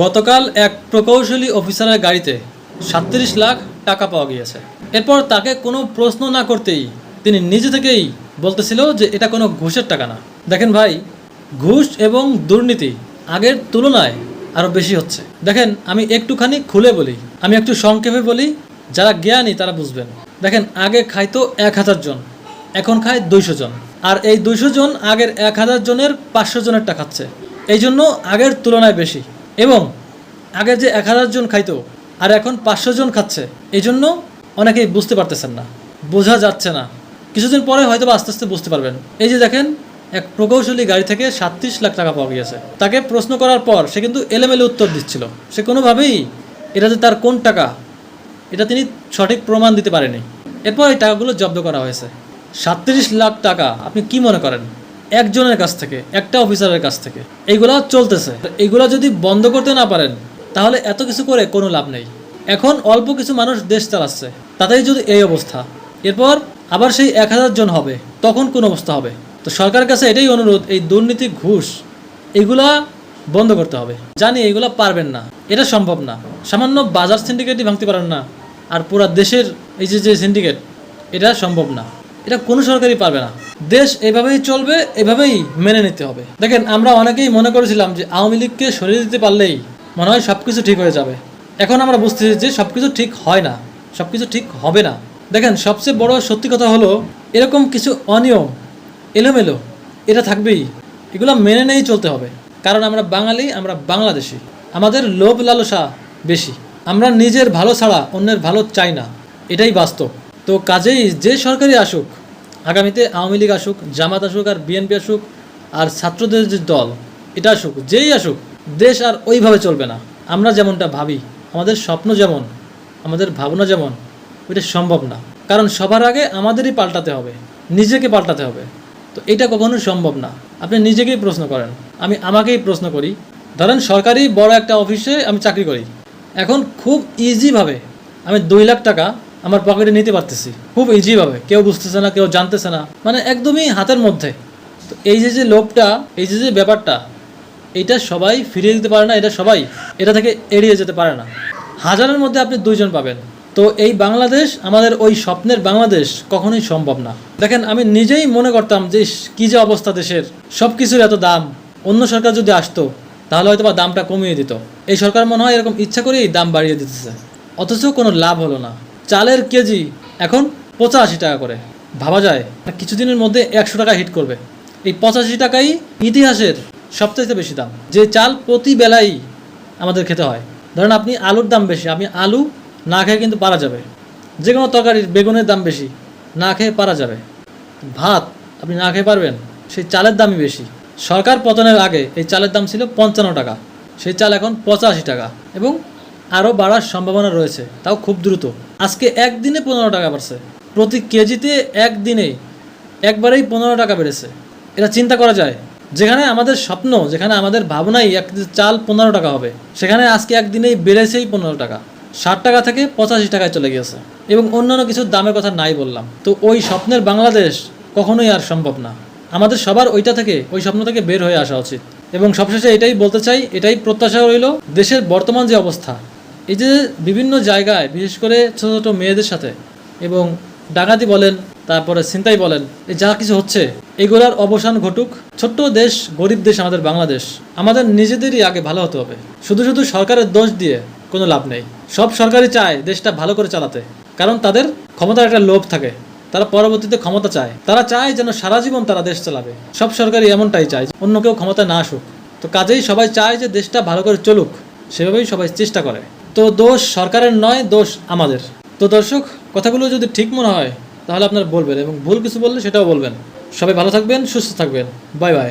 গতকাল এক প্রকৌশলী অফিসারের গাড়িতে সাতত্রিশ লাখ টাকা পাওয়া গিয়েছে। এরপর তাকে কোনো প্রশ্ন না করতেই তিনি নিজে থেকেই বলতেছিল যে এটা কোনো ঘুষের টাকা না। দেখেন ভাই, ঘুষ এবং দুর্নীতি আগের তুলনায় আরও বেশি হচ্ছে। দেখেন, আমি একটুখানি খুলে বলি, আমি একটু সংক্ষেপে বলি, যারা জ্ঞানী তারা বুঝবেন। দেখেন, আগে খাইতো এক হাজার জন, এখন খায় দুইশো জন। আর এই দুইশো জন আগের এক হাজার জনের পাঁচশো জনেরটা খাচ্ছে। এই জন্য আগের তুলনায় বেশি। এবং আগে যে এক হাজার জন খাইতো, আর এখন পাঁচশো জন খাচ্ছে, এই জন্য অনেকেই বুঝতে পারতেছেন না, বোঝা যাচ্ছে না। কিছুদিন পরে হয়তো আস্তে আস্তে বুঝতে পারবেন। এই যে দেখেন, এক প্রকৌশলী গাড়ি থেকে সাতত্রিশ লাখ টাকা পাওয়া গিয়েছে। তাকে প্রশ্ন করার পর সে কিন্তু এলেমেলে উত্তর দিচ্ছিল। সে কোনোভাবেই এটা যে তার কোন টাকা, এটা তিনি সঠিক প্রমাণ দিতে পারেনি। এরপর এই টাকাগুলো জব্দ করা হয়েছে। সাতত্রিশ লাখ টাকা, আপনি কি মনে করেন? একজনের কাছ থেকে, একটা অফিসারের কাছ থেকে। এইগুলা চলতেছে। এইগুলা যদি বন্ধ করতে না পারেন, তাহলে এত কিছু করে কোনো লাভ নেই। এখন অল্প কিছু মানুষ দেশ চালাচ্ছে। তাতেই যদি এই অবস্থা। এরপর আবার সেই এক হাজার জন হবে, তখন কোন অবস্থা হবে? তো সরকারের কাছে এটাই অনুরোধ, এই দুর্নীতি, ঘুষ এগুলা বন্ধ করতে হবে। জানি এগুলা পারবেন না। এটা সম্ভব না। সামান্য বাজার সিন্ডিকেটই ভাঙতে পারেন না। আর পুরা দেশের এই যে যে সিন্ডিকেট এটা সম্ভব না। এটা কোনো সরকারই পারবে না। দেশ এভাবেই চলবে, এভাবেই মেনে নিতে হবে। দেখেন, আমরা অনেকেই মনে করেছিলাম যে আওয়ামী লীগকে সরিয়ে দিতে পারলেই মনে হয় সব কিছু ঠিক হয়ে যাবে। এখন আমরা বুঝতেছি যে সব কিছু ঠিক হয় না সব কিছু ঠিক হবে না। দেখেন, সবচেয়ে বড় সত্যি কথা হলো, এরকম কিছু অনিয়ম, এলোমেলো, এটা থাকবেই। এগুলো মেনে নিয়েই চলতে হবে। কারণ আমরা বাঙালি, আমরা বাংলাদেশি। আমাদের লোভ লালসা বেশি। আমরা নিজের ভালো ছাড়া অন্যের ভালো চাই না। এটাই বাস্তব। তো কাজেই যে সরকারি আসুক, আগামীতে আওয়ামী লীগ আসুক, জামাত আসুক আর বিএনপি আসুক আর ছাত্রদের যে দল, এটা আসুক, যেই আসুক, দেশ আর ওইভাবে চলবে না। আমরা যেমনটা ভাবি, আমাদের স্বপ্ন যেমন, আমাদের ভাবনা যেমন, ওইটা সম্ভব না। কারণ সবার আগে আমাদেরই পাল্টাতে হবে, নিজেকে পাল্টাতে হবে। তো এটা কখনো সম্ভব না। আপনি নিজেকেই প্রশ্ন করেন, আমি আমাকেই প্রশ্ন করি, ধরেন সরকারি বড় একটা অফিসে আমি চাকরি করি, এখন খুব ইজিভাবে আমি দুই লাখ টাকা আমার পকেটে নিতে পারতেছি। খুব ইজিভাবে কেউ বুঝতেছে না, কেউ জানতেছে না। মানে একদমই হাতের মধ্যে। তো এই যে যে লোভটা, এই যে যে ব্যাপারটা, এটা সবাই ফিরিয়ে দিতে পারে না, এটা সবাই এটা থেকে এড়িয়ে যেতে পারে না। হাজারের মধ্যে আপনি দুইজন পাবেন। তো এই বাংলাদেশ, আমাদের ওই স্বপ্নের বাংলাদেশ কখনোই সম্ভব না। দেখেন, আমি নিজেই মনে করতাম যে কি যে অবস্থা দেশের। সব কিছুর এত দাম। অন্য সরকার যদি আসতো, তাহলে হয়তো বা দামটা কমিয়ে দিত। এই সরকার মনে হয় এরকম ইচ্ছা করেই দাম বাড়িয়ে দিতেছে। অথচ কোনো লাভ হলো না। চালের কেজি এখন পঁচাশি টাকা করে। ভাবা যায় কিছুদিনের মধ্যে একশো টাকা হিট করবে। এই পঁচাশি টাকাই ইতিহাসের সবচাইতে বেশি দাম, যে চাল প্রতি বেলাই আমাদের খেতে হয়। ধরেন আপনি আলুর দাম বেশি, আপনি আলু না খেয়ে কিন্তু পারা যাবে। যে কোনো তরকারির বেগুনের দাম বেশি, না খেয়ে পারা যাবে। ভাত আপনি না খেয়ে পারবেন, সেই চালের দামই বেশি। সরকার পতনের আগে এই চালের দাম ছিল পঞ্চান্ন টাকা, সেই চাল এখন পঁচাশি টাকা এবং আরও বাড়ার সম্ভাবনা রয়েছে, তাও খুব দ্রুত। আজকে একদিনে পনেরো টাকা বাড়ছে। প্রতি কেজিতে একদিনে একবারেই পনেরো টাকা বেড়েছে। এটা চিন্তা করা যায়। যেখানে আমাদের স্বপ্ন, যেখানে আমাদের ভাবনাই এক চাল পনেরো টাকা হবে, সেখানে আজকে একদিনেই বেড়েছেই পনেরো টাকা। ষাট টাকা থেকে পঁচাশি টাকায় চলে গিয়েছে। এবং অন্যান্য কিছু দামের কথা নাই বললাম। তো ওই স্বপ্নের বাংলাদেশ কখনোই আর সম্ভব না। আমাদের সবার ওইটা থেকে, ওই স্বপ্ন থেকে বের হয়ে আসা উচিত। এবং সবশেষে এটাই বলতে চাই, এটাই প্রত্যাশা রইল, দেশের বর্তমান যে অবস্থা এই যে বিভিন্ন জায়গায়, বিশেষ করে ছোটো ছোটো মেয়েদের সাথে, এবং ডাকাতি বলেন, তারপরে ছিনতাই বলেন, এই যা কিছু হচ্ছে, এগুলার অবসান ঘটুক। ছোট্ট দেশ, গরিব দেশ আমাদের বাংলাদেশ। আমাদের নিজেদেরই আগে ভালো হতে হবে। শুধু শুধু সরকারের দোষ দিয়ে কোনো লাভ নেই। সব সরকারই চায় দেশটা ভালো করে চালাতে। কারণ তাদের ক্ষমতার একটা লোভ থাকে। তারা পরবর্তীতে ক্ষমতা চায়। তারা চায় যেন সারা জীবন তারা দেশ চালাবে। সব সরকারই এমনটাই চায় অন্য কেউ ক্ষমতা না আসুক। তো কাজেই সবাই চায় যে দেশটা ভালো করে চলুক। সেভাবেই সবাই চেষ্টা করে। তো দোষ সরকারের নয়, দোষ আমাদের। তো দর্শক, কথাগুলো যদি ঠিক মনে হয়, তাহলে আপনার বলবেন এবং ভুল কিছু বললে সেটাও বলবেন। সবাই ভালো থাকবেন, সুস্থ থাকবেন। Bye bye.